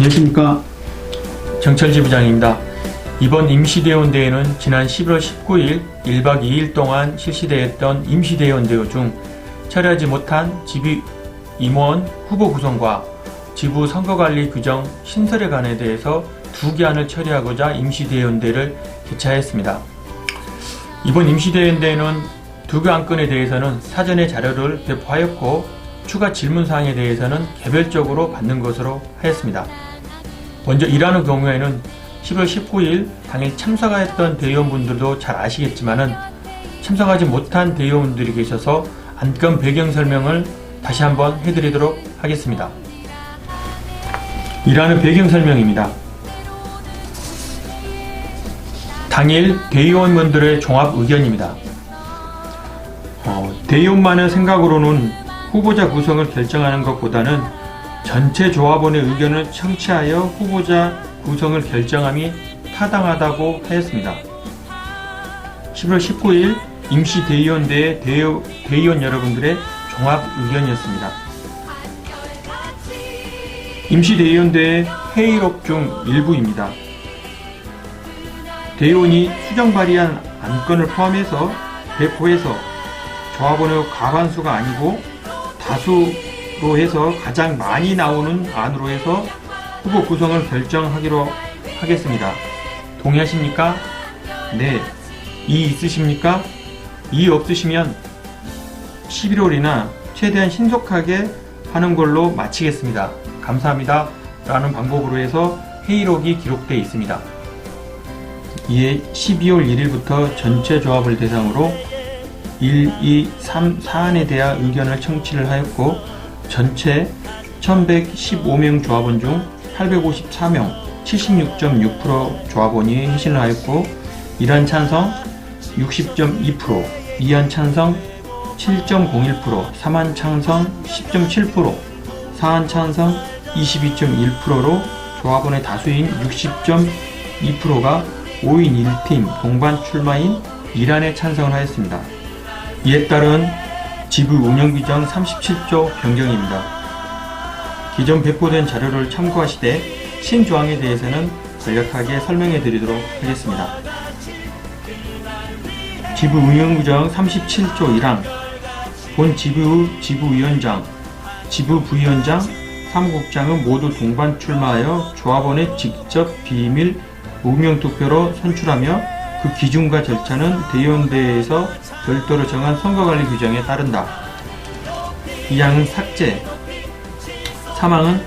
안녕하십니까. 정철 지 부장입니다. 이번 임시대원 대회는 지난 11월 19일 1박 2일 동안 실시되었던 임시대원 대회 중 처리하지 못한 지부 임원 후보 구성과 지부 선거관리 규정 신설에 관해 대해서 두 개안을 처리하고자 임시대원대를 개최하였습니다. 이번 임시대원대회는 두 개 안건에 대해서는 사전에 자료를 배포하였고 추가 질문사항에 대해서는 개별적으로 받는 것으로 하였습니다. 먼저 일하는 경우에는 11월 19일 당일 참석하였던 대의원분들도 잘 아시겠지만은 참석하지 못한 대의원분들이 계셔서 안건 배경 설명을 다시 한번 해드리도록 하겠습니다. 일하는 배경 설명입니다. 당일 대의원분들의 종합 의견입니다. 어, 대의원만의 생각으로는 후보자 구성을 결정하는 것보다는 전체 조합원의 의견을 청취하여 후보자 구성을 결정함이 타당하다고 하였습니다. 11월 19일 임시 대의원대의 대의- 대의원 여러분들의 종합 의견이었습니다. 임시 대의원대의 회의록 중 일부입니다. 대의원이 수정 발의한 안건을 포함해서 배포해서 조합원의 과반수가 아니고 다수 로 해서 가장 많이 나오는 안으로 해서 후보 구성을 결정하기로 하겠습니다. 동의하십니까? 네. 이 있으십니까? 이 없으시면 11월이나 최대한 신속하게 하는 걸로 마치겠습니다. 감사합니다. 라는 방법으로 해서 회의록이 기록되어 있습니다. 이에 12월 1일부터 전체 조합을 대상으로 1, 2, 3, 4안에 대한 의견을 청취를 하였고 전체 1115명 조합원 중 854명 76.6% 조합원이 회신을 하였고 1안 찬성 60.2% 2안 찬성 7.01% 3안 찬성 10.7% 4안 찬성 22.1%로 조합원의 다수인 60.2%가 5인 1팀 동반 출마인 1안에 찬성을 하였습니다. 이에 따른 지부 운영 규정 37조 변경입니다. 기존 배포된 자료를 참고하시되 신조항에 대해서는 간략하게 설명해 드리도록 하겠습니다. 지부 운영 규정 37조 1항 본 지부 지부위원장, 지부 부위원장, 사무국장은 모두 동반 출마하여 조합원의 직접 비밀 무명 투표로 선출하며 그 기준과 절차는 대의원대회에서 별도로 정한 선거관리 규정에 따른다. 이 항은 삭제. 사망은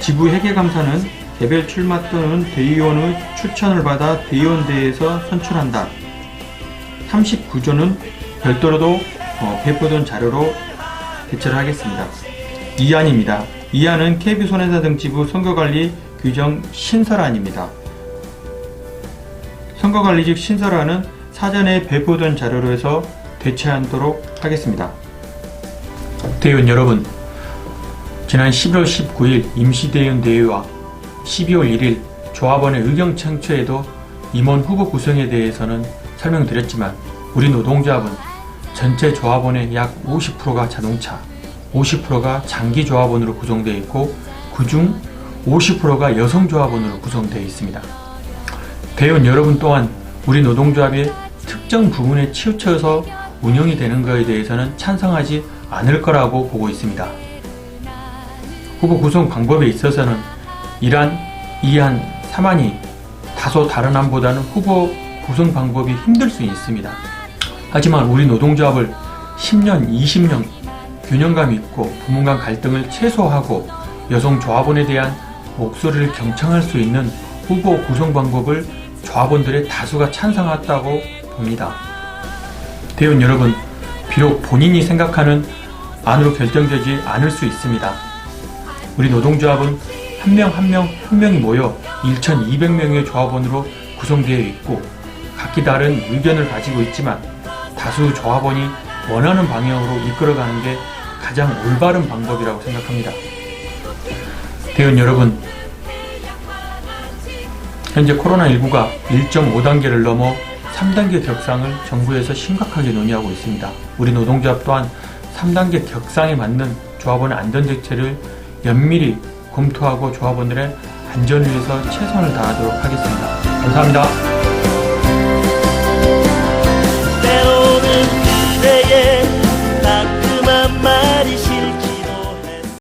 지부 회계감사는 개별 출마 또는 대의원의 추천을 받아 대의원대회에서 선출한다. 39조는 별도로도 어, 배포된 자료로 대처를 하겠습니다. 2안입니다. 2안은 KB 손해사 등 지부 선거관리 규정 신설안입니다. 선거관리직 신설안은 사전에 배포된 자료로 해서 대체하도록 하겠습니다. 대의원 여러분, 지난 11월 19일 임시대의원 대회와 12월 1일 조합원의 의견 청취에도 임원 후보 구성에 대해서는 설명드렸지만 우리 노동조합은 전체 조합원의 약 50%가 자동차, 50%가 장기 조합원으로 구성되어 있고 그중 50%가 여성 조합원으로 구성되어 있습니다. 대의원 여러분 또한 우리 노동조합의 특정 부분에 치우쳐서 운영이 되는 것에 대해서는 찬성하지 않을 거라고 보고 있습니다. 후보 구성 방법에 있어서는 1안, 2안, 3안이 다소 다른 안보다는 후보 구성 방법이 힘들 수 있습니다. 하지만 우리 노동조합을 10년, 20년 균형감 있고 부문 간 갈등을 최소화하고 여성 조합원에 대한 목소리를 경청할 수 있는 후보 구성 방법을 조합원들의 다수가 찬성했다고 봅니다. 대원 여러분, 비록 본인이 생각하는 안으로 결정되지 않을 수 있습니다. 우리 노동조합은 한 명 한 명 한 명이 모여 1,200명의 조합원으로 구성되어 있고 각기 다른 의견을 가지고 있지만 다수 조합원이 원하는 방향으로 이끌어가는 게 가장 올바른 방법이라고 생각합니다. 대원 여러분, 현재 코로나19가 1.5단계를 넘어 3단계 격상을 정부에서 심각하게 논의하고 있습니다. 우리 노동조합 또한 3단계 격상에 맞는 조합원의 안전대책을 면밀히 검토하고 조합원들의 안전을 위해서 최선을 다하도록 하겠습니다. 감사합니다.